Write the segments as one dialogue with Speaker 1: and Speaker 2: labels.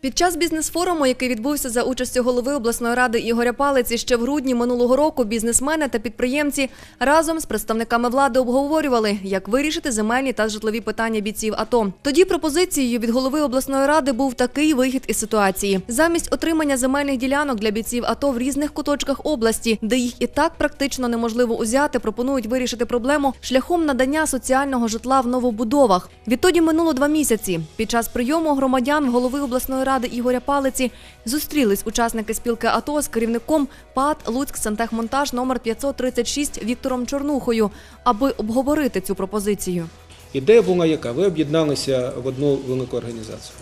Speaker 1: Під час бізнес-форуму, який відбувся за участю голови обласної ради Ігоря Палиці, ще в грудні минулого року бізнесмени та підприємці разом з представниками влади обговорювали, як вирішити земельні та житлові питання бійців АТО. Тоді пропозицією від голови обласної ради був такий вихід із ситуації: замість отримання земельних ділянок для бійців АТО в різних куточках області, де їх і так практично неможливо узяти, пропонують вирішити проблему шляхом надання соціального житла в новобудовах. Відтоді минуло два місяці. Під час прийому громадян голови обласної ради Ігоря Палиці зустрілись учасники спілки АТО з керівником ПАД Луцьк Сантехмонтаж номер 536 Віктором Чорнухою, аби обговорити цю пропозицію.
Speaker 2: Ідея була яка? Ви об'єдналися в одну велику організацію.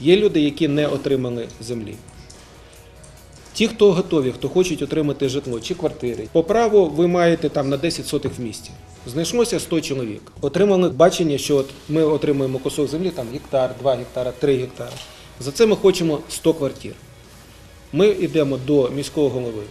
Speaker 2: Є люди, які не отримали землі. Ті, хто готові, хто хочуть отримати житло чи квартири. По праву ви маєте там на 10 сотих в місті. Знайшлося 100 чоловік. Отримали бачення, що от ми отримуємо кусок землі, там гектар, 2 гектара, 3 гектари. За це ми хочемо 100 квартир. Ми йдемо до міського голови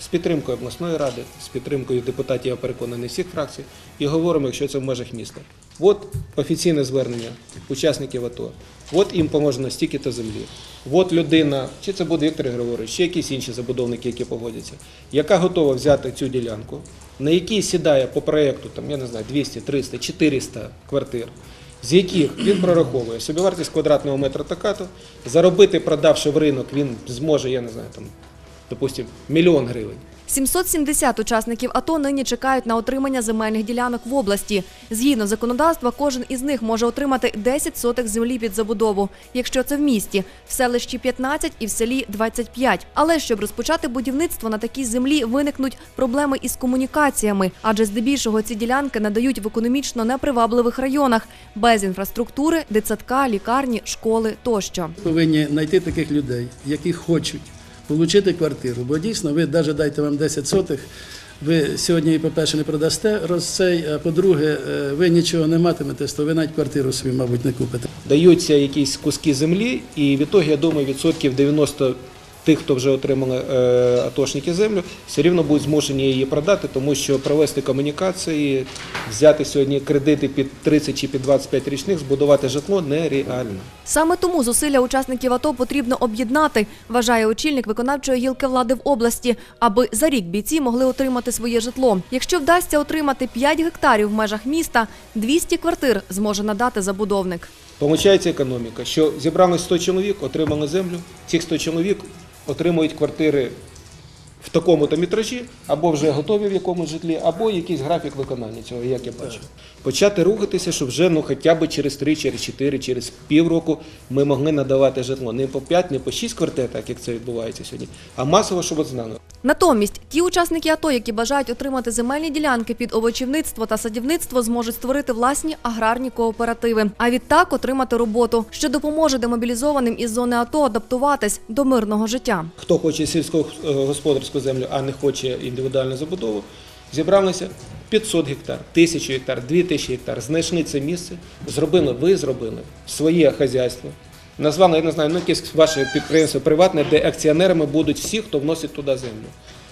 Speaker 2: з підтримкою обласної ради, з підтримкою депутатів, я переконаний, всіх фракцій, і говоримо, якщо це в межах міста. От офіційне звернення учасників АТО. От їм поможено стільки-то землі. От людина, чи це буде Віктор Григорович, чи якісь інші забудовники, які погодяться, яка готова взяти цю ділянку, на якій сідає по проєкту, там, я не знаю, 200, 300, 400 квартир, з яких він прораховує собівартість квадратного метра така-то, заробити, продавши в ринок, він зможе, я не знаю, там, допустим, мільйон гривень.
Speaker 1: 770 учасників АТО нині чекають на отримання земельних ділянок в області. Згідно законодавства, кожен із них може отримати 10 сотих землі під забудову, якщо це в місті, в селищі 15 і в селі 25. Але щоб розпочати будівництво на такій землі, виникнуть проблеми із комунікаціями, адже здебільшого ці ділянки надають в економічно непривабливих районах без інфраструктури, дитсадка, лікарні, школи тощо.
Speaker 3: повинні знайти таких людей, які хочуть отримати квартиру. Бо дійсно, ви навіть дайте вам 10 сотих, ви сьогодні, по-перше, не продасте роз цей, а по-друге, е, ви нічого не матимете, то ви навіть квартиру собі, мабуть, не купите.
Speaker 2: Даються якісь куски землі, і в ітогі, я думаю, відсотків 90 тих, хто вже отримали е, атошники землю, все рівно будуть змушені її продати, тому що провести комунікації, взяти сьогодні кредити під 30 чи під 25 річних, збудувати житло нереально.
Speaker 1: Саме тому зусилля учасників АТО потрібно об'єднати, вважає очільник виконавчої гілки влади в області, аби за рік бійці могли отримати своє житло. Якщо вдасться отримати 5 гектарів в межах міста, 200 квартир зможе надати забудовник.
Speaker 2: Получається економіка, що зібрали 100 чоловік, отримали землю, цих 100 чоловік отримують квартири в такому-то метражі, або вже готові в якомусь житлі, або якийсь графік виконання цього, як я бачу. Почати рухатися, щоб вже ну, хоча б через 3, через 4, через півроку ми могли надавати житло. Не по 5, не по 6 квартир, так як це відбувається сьогодні, а масово, щоб от знали.
Speaker 1: Натомість ті учасники АТО, які бажають отримати земельні ділянки під овочівництво та садівництво, зможуть створити власні аграрні кооперативи, а відтак отримати роботу, що допоможе демобілізованим із зони АТО адаптуватись до мирного життя.
Speaker 2: Хто хоче сільськогосподарську землю, а не хоче індивідуальну забудову, зібралися 500 гектар, 1000 гектар, 2000 гектар, знайшли це місце, зробили, ви зробили своє хазяйство. Назвали, я не знаю, ну якесь ваше підприємство приватне, де акціонерами будуть всі, хто вносить туди землю.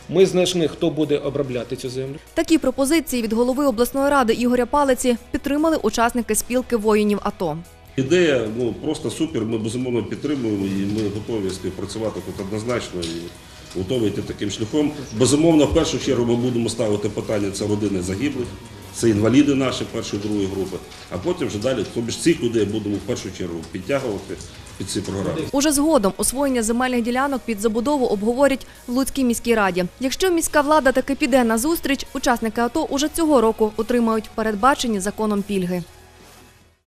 Speaker 2: Ми знайшли, хто буде обробляти цю землю.
Speaker 1: Такі пропозиції від голови обласної ради Ігоря Палиці підтримали учасники спілки воїнів АТО.
Speaker 4: Ідея ну просто супер. Ми безумовно підтримуємо і ми готові співпрацювати тут однозначно готові йти таким шляхом. Безумовно, в першу чергу ми будемо ставити питання це родини загиблих, це інваліди наші першої другої групи. А потім вже далі, тобі ж цих людей будемо в першу чергу підтягувати під ці програми.
Speaker 1: Уже згодом освоєння земельних ділянок під забудову обговорять в Луцькій міській раді. Якщо міська влада таки піде на зустріч, учасники АТО уже цього року отримають передбачені законом пільги.